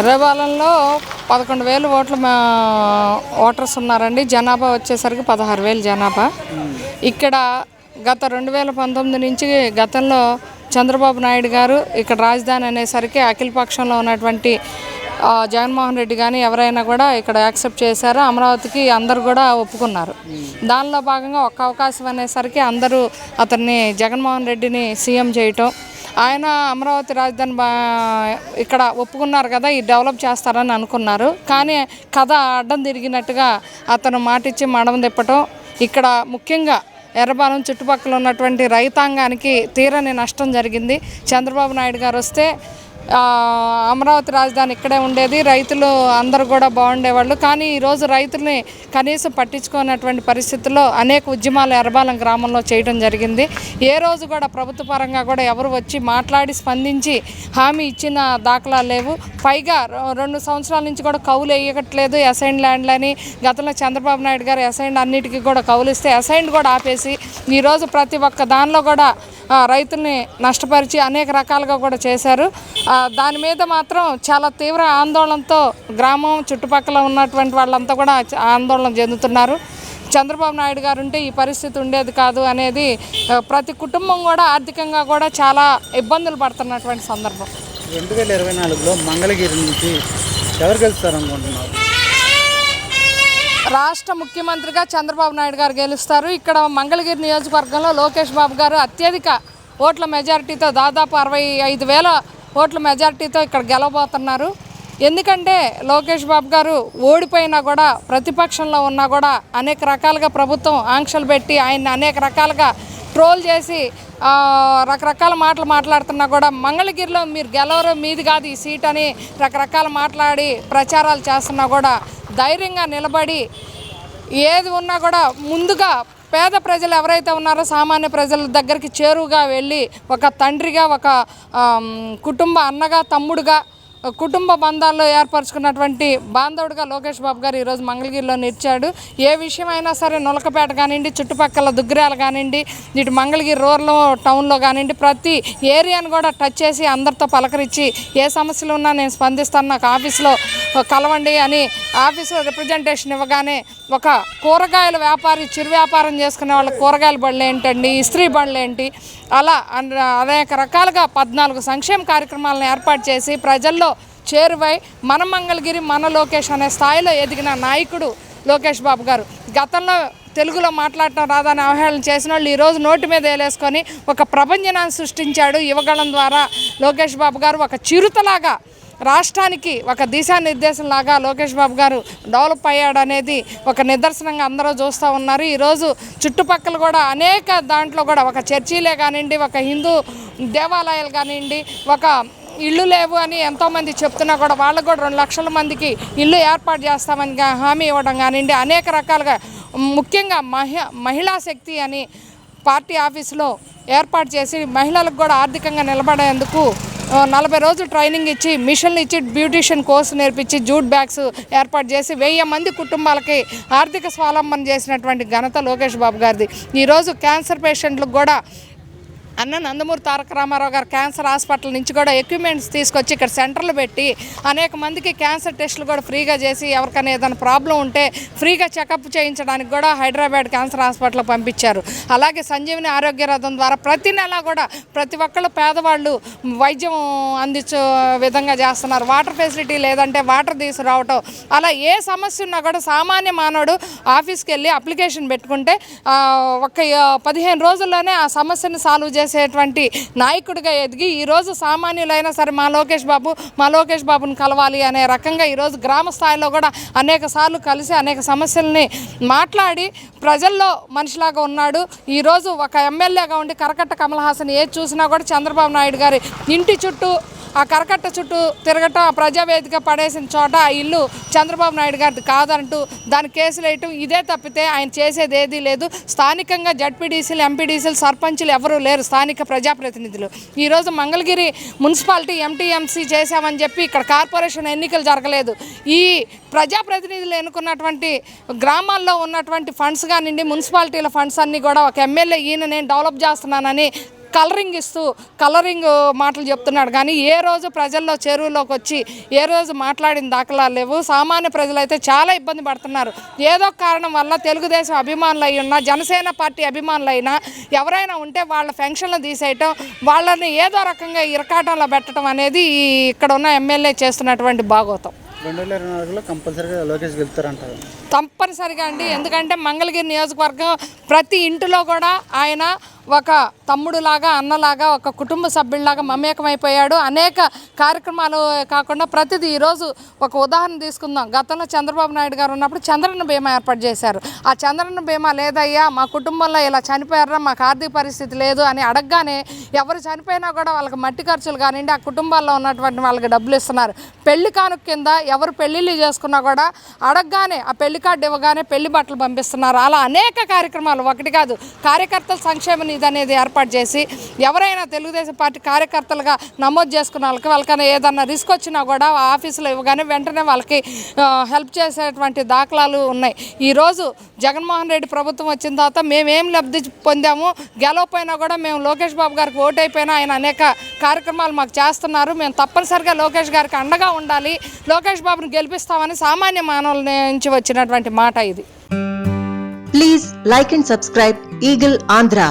ఎర్రబాలెంలో పదకొండు వేలు ఓట్లు మా ఓటర్స్ ఉన్నారండి. జనాభా వచ్చేసరికి పదహారు వేలు జనాభా. ఇక్కడ గత రెండు వేల పంతొమ్మిది నుంచి గతంలో చంద్రబాబు నాయుడు గారు ఇక్కడ రాజధాని అనేసరికి అఖిల పక్షంలో ఉన్నటువంటి జగన్మోహన్ రెడ్డి కానీ ఎవరైనా కూడా ఇక్కడ యాక్సెప్ట్ చేశారు. అమరావతికి అందరు కూడా ఒప్పుకున్నారు. దానిలో భాగంగా ఒక్క అవకాశం అనేసరికి అందరూ అతన్ని జగన్మోహన్ రెడ్డిని సీఎం చేయటం ఆయన అమరావతి రాజధాని బా ఇక్కడ ఒప్పుకున్నారు కదా ఈ డెవలప్ చేస్తారని అనుకున్నారు. కానీ కథ అడ్డం తిరిగినట్టుగా అతను మాటిచ్చి మడం తిప్పటం ఇక్కడ ముఖ్యంగా ఎర్రబాలం చుట్టుపక్కల ఉన్నటువంటి రైతాంగానికి తీరని నష్టం జరిగింది. చంద్రబాబు నాయుడు గారు వస్తే అమరావతి రాజధాని ఇక్కడే ఉండేది. రైతులు అందరూ కూడా బాగుండేవాళ్ళు. కానీ ఈరోజు రైతుల్ని కనీసం పట్టించుకున్నటువంటి పరిస్థితుల్లో అనేక ఉద్యమాలు ఎర్రబాలెం గ్రామంలో చేయడం జరిగింది. ఏ రోజు కూడా ప్రభుత్వ పరంగా కూడా ఎవరు వచ్చి మాట్లాడి స్పందించి హామీ ఇచ్చిన దాఖలాలు లేవు. పైగా రెండు సంవత్సరాల నుంచి కూడా కౌలు వేయట్లేదు. అసైన్ ల్యాండ్లని గతంలో చంద్రబాబు నాయుడు గారు అసైన్ అన్నిటికీ కూడా కౌలు ఇస్తే అసైన్ కూడా ఆపేసి ఈరోజు ప్రతి ఒక్క దానిలో కూడా రైతుల్ని నష్టపరిచి అనేక రకాలుగా కూడా చేశారు. దాని మీద మాత్రం చాలా తీవ్ర ఆందోళనతో గ్రామం చుట్టుపక్కల ఉన్నటువంటి వాళ్ళంతా కూడా ఆందోళన చెందుతున్నారు. చంద్రబాబు నాయుడు గారు ఉంటే ఈ పరిస్థితి ఉండేది కాదు అనేది ప్రతి కుటుంబం కూడా ఆర్థికంగా కూడా చాలా ఇబ్బందులు పడుతున్నటువంటి సందర్భం. రెండు వేల ఇరవై నాలుగులో మంగళగిరి నుంచి ఎవరు గెలుస్తారు అనుకుంటున్నారు రాష్ట్ర ముఖ్యమంత్రిగా చంద్రబాబు నాయుడు గారు గెలుస్తారు. ఇక్కడ మంగళగిరి నియోజకవర్గంలో లోకేష్ బాబు గారు అత్యధిక ఓట్ల మెజారిటీతో దాదాపు అరవై ఐదు వేల ఓట్ల మెజారిటీతో ఇక్కడ గెలవబోతున్నారు. ఎందుకంటే లోకేష్ బాబు గారు ఓడిపోయినా కూడా ప్రతిపక్షంలో ఉన్నా కూడా అనేక రకాలుగా ప్రభుత్వం ఆంక్షలు పెట్టి ఆయన్ని అనేక రకాలుగా ట్రోల్ చేసి రకరకాల మాటలు మాట్లాడుతున్నా కూడా మంగళగిరిలో మీరు గెలవరు మీది కాదు ఈ సీట్ అని రకరకాల మాట్లాడి ప్రచారాలు చేస్తున్నా కూడా ధైర్యంగా నిలబడి ఏది ఉన్నా కూడా ముందుగా పేద ప్రజలు ఎవరైతే ఉన్నారో సామాన్య ప్రజల దగ్గరికి చేరువుగా వెళ్ళి ఒక తండ్రిగా ఒక కుటుంబ అన్నగా తమ్ముడుగా కుటుంబ బంధాల్లో ఏర్పరచుకున్నటువంటి బాంధవుడిగా లోకేష్ బాబు గారు ఈరోజు మంగళగిరిలో నిలిచాడు. ఏ విషయమైనా సరే నొలకపేట కానివ్వండి చుట్టుపక్కల దుగ్గరాలు కానివ్వండి ఇటు మంగళగిరి రూరల్ టౌన్లో కానివ్వండి ప్రతి ఏరియాను కూడా టచ్ చేసి అందరితో పలకరించి ఏ సమస్యలు ఉన్నా నేను స్పందిస్తాను నాకు ఆఫీస్లో కలవండి అని ఆఫీసులో రిప్రజెంటేషన్ ఇవ్వగానే ఒక కూరగాయల వ్యాపారి చిరు వ్యాపారం చేసుకునే వాళ్ళ కూరగాయల బండ్లు ఏంటండి ఇస్త్రీ బండ్లు ఏంటి అలా అన్- అనేక రకాలుగా పద్నాలుగు సంక్షేమ కార్యక్రమాలను ఏర్పాటు చేసి ప్రజల్లో చేరువై మన మంగళగిరి మన లోకేష్ అనే స్థాయిలో ఎదిగిన నాయకుడు లోకేష్ బాబు గారు. గతంలో తెలుగులో మాట్లాడటం రాదని అవహేళన చేసిన వాళ్ళు ఈరోజు నోటి మీద వేలేసుకొని ఒక ప్రపంచనాన్ని సృష్టించాడు యువగళం ద్వారా లోకేష్ బాబు గారు. ఒక చిరుతలాగా రాష్ట్రానికి ఒక దిశానిర్దేశం లాగా లోకేష్ బాబు గారు డెవలప్ అయ్యాడు అనేది ఒక నిదర్శనంగా అందరూ చూస్తూ ఉన్నారు. ఈరోజు చుట్టుపక్కల కూడా అనేక దాంట్లో కూడా ఒక చర్చీలే కానివ్వండి ఒక హిందూ దేవాలయాలు కానివ్వండి ఒక ఇల్లు లేవు అని ఎంతోమంది చెప్తున్నా కూడా వాళ్ళకు కూడా రెండు లక్షల మందికి ఇల్లు ఏర్పాటు చేస్తామని హామీ ఇవ్వడం కానివ్వండి అనేక రకాలుగా ముఖ్యంగా మహి మహిళా శక్తి అని పార్టీ ఆఫీసులో ఏర్పాటు చేసి మహిళలకు కూడా ఆర్థికంగా నిలబడేందుకు నలభై రోజులు ట్రైనింగ్ ఇచ్చి మిషన్లు ఇచ్చి బ్యూటీషియన్ కోర్సు నేర్పించి జూట్ బ్యాగ్స్ ఏర్పాటు చేసి వెయ్యి మంది కుటుంబాలకి ఆర్థిక స్వావలంబన చేసినటువంటి ఘనత లోకేష్ బాబు గారిది. ఈరోజు క్యాన్సర్ పేషెంట్లకు కూడా అన్న నందమూరి తారక రామారావు గారు క్యాన్సర్ హాస్పిటల్ నుంచి కూడా ఎక్విప్మెంట్స్ తీసుకొచ్చి ఇక్కడ సెంటర్లు పెట్టి అనేక మందికి క్యాన్సర్ టెస్టులు కూడా ఫ్రీగా చేసి ఎవరికైనా ఏదైనా ప్రాబ్లం ఉంటే ఫ్రీగా చెకప్ చేయించడానికి కూడా హైదరాబాద్ క్యాన్సర్ హాస్పిటల్ పంపించారు. అలాగే సంజీవని ఆరోగ్య రథం ద్వారా ప్రతి నెల కూడా ప్రతి ఒక్కళ్ళు పేదవాళ్ళు వైద్యం అందించే విధంగా చేస్తున్నారు. వాటర్ ఫెసిలిటీ లేదంటే వాటర్ తీసుకురావటం అలా ఏ సమస్య ఉన్నా కూడా సామాన్య మానవుడు ఆఫీస్కి వెళ్ళి అప్లికేషన్ పెట్టుకుంటే ఒక పదిహేను రోజుల్లోనే ఆ సమస్యను సాల్వ్ చేసి చేసేటువంటి నాయకుడిగా ఎదిగి ఈరోజు సామాన్యులైనా సరే మా లోకేష్ బాబు మా లోకేష్ బాబుని కలవాలి అనే రకంగా ఈరోజు గ్రామ స్థాయిలో కూడా అనేక సార్లు కలిసి అనేక సమస్యల్ని మాట్లాడి ప్రజల్లో మనిషిలాగా ఉన్నాడు. ఈరోజు ఒక ఎమ్మెల్యేగా ఉండి కరకట్ట కమల్ హాసన్ ఏది చూసినా కూడా చంద్రబాబు నాయుడు గారి ఇంటి చుట్టూ ఆ కరకట్ట చుట్టూ తిరగటం ఆ ప్రజావేదిక పడేసిన చోట ఆ ఇల్లు చంద్రబాబు నాయుడు గారిది కాదంటూ దాని కేసులు వేయటం ఇదే తప్పితే ఆయన చేసేది ఏదీ లేదు. స్థానికంగా జడ్పీడీసీలు ఎంపీడీసీలు సర్పంచులు ఎవరూ లేరు స్థానిక ప్రజాప్రతినిధులు. ఈరోజు మంగళగిరి మున్సిపాలిటీ ఎంటీఎంసీ చేశామని చెప్పి ఇక్కడ కార్పొరేషన్ ఎన్నికలు జరగలేదు. ఈ ప్రజాప్రతినిధులు ఎన్నుకున్నటువంటి గ్రామాల్లో ఉన్నటువంటి ఫండ్స్ కానివ్వండి మున్సిపాలిటీల ఫండ్స్ అన్నీ కూడా ఒక ఎమ్మెల్యే ఈయన నేను డెవలప్ చేస్తున్నానని కలరింగ్ ఇస్తూ కలరింగ్ మాటలు చెప్తున్నాడు. కానీ ఏ రోజు ప్రజల్లో చెరువులోకి వచ్చి ఏ రోజు మాట్లాడిన దాఖలాలు లేవు. సామాన్య ప్రజలైతే చాలా ఇబ్బంది పడుతున్నారు. ఏదో కారణం వల్ల తెలుగుదేశం అభిమానులు అయి ఉన్నా జనసేన పార్టీ అభిమానులు అయినా ఎవరైనా ఉంటే వాళ్ళ ఫంక్షన్లు తీసేయటం వాళ్ళని ఏదో రకంగా ఇరకాటంలో పెట్టడం అనేది ఇక్కడ ఉన్న ఎమ్మెల్యే చేస్తున్నటువంటి భాగోతం. రెండు వేల ఇరవై నాలుగులో కంపల్సరీగా లోకేష్ గెలుస్తారంటారు తప్పనిసరిగా అండి. ఎందుకంటే మంగళగిరి నియోజకవర్గం ప్రతి ఇంటిలో కూడా ఆయన ఒక తమ్ముడులాగా అన్నలాగా ఒక కుటుంబ సభ్యుల్లాగా మమేకమైపోయాడు. అనేక కార్యక్రమాలు కాకుండా ప్రతిదీ ఈరోజు ఒక ఉదాహరణ తీసుకుందాం. గతంలో చంద్రబాబు నాయుడు గారు ఉన్నప్పుడు చంద్రన్న బీమా ఏర్పాటు చేశారు. ఆ చంద్రన్న బీమా లేదయ్యా మా కుటుంబంలో ఇలా చనిపోయారా మాకు ఆర్థిక పరిస్థితి లేదు అని అడగగానే ఎవరు చనిపోయినా కూడా వాళ్ళకి మట్టి ఖర్చులు కానివ్వండి ఆ కుటుంబాల్లో ఉన్నటువంటి వాళ్ళకి డబ్బులు ఇస్తున్నారు. పెళ్ళి కానుక కింద ఎవరు పెళ్ళిళ్ళు చేసుకున్నా కూడా అడగగానే ఆ పెళ్ళి కార్డు ఇవ్వగానే పెళ్ళి బట్టలు పంపిస్తున్నారు. అలా అనేక కార్యక్రమాలు ఒకటి కాదు కార్యకర్తల సంక్షేమ నిధి అనేది ఏర్పాటు చేసి ఎవరైనా తెలుగుదేశం పార్టీ కార్యకర్తలుగా నమోదు చేసుకున్న వాళ్ళకి వాళ్ళకైనా ఏదన్నా రిస్క్ వచ్చినా కూడా ఆఫీసులో ఇవ్వగానే వెంటనే వాళ్ళకి హెల్ప్ చేసేటువంటి దాఖలాలు ఉన్నాయి. ఈరోజు జగన్మోహన్ రెడ్డి ప్రభుత్వం వచ్చిన తర్వాత మేమేం లబ్ధి పొందాము? గెలవపోయినా కూడా మేము లోకేష్ బాబు గారికి ఓటైపోయినా ఆయన అనేక కార్యక్రమాలు మాకు చేస్తున్నారు. మేము తప్పనిసరిగా లోకేష్ గారికి అండగా ఉండాలి. లోకేష్ బాబుని గెలిపిస్తామని సామాన్య మానవుల నుంచి వచ్చినటువంటి మాట ఇది. Please like and subscribe Eagle Andhra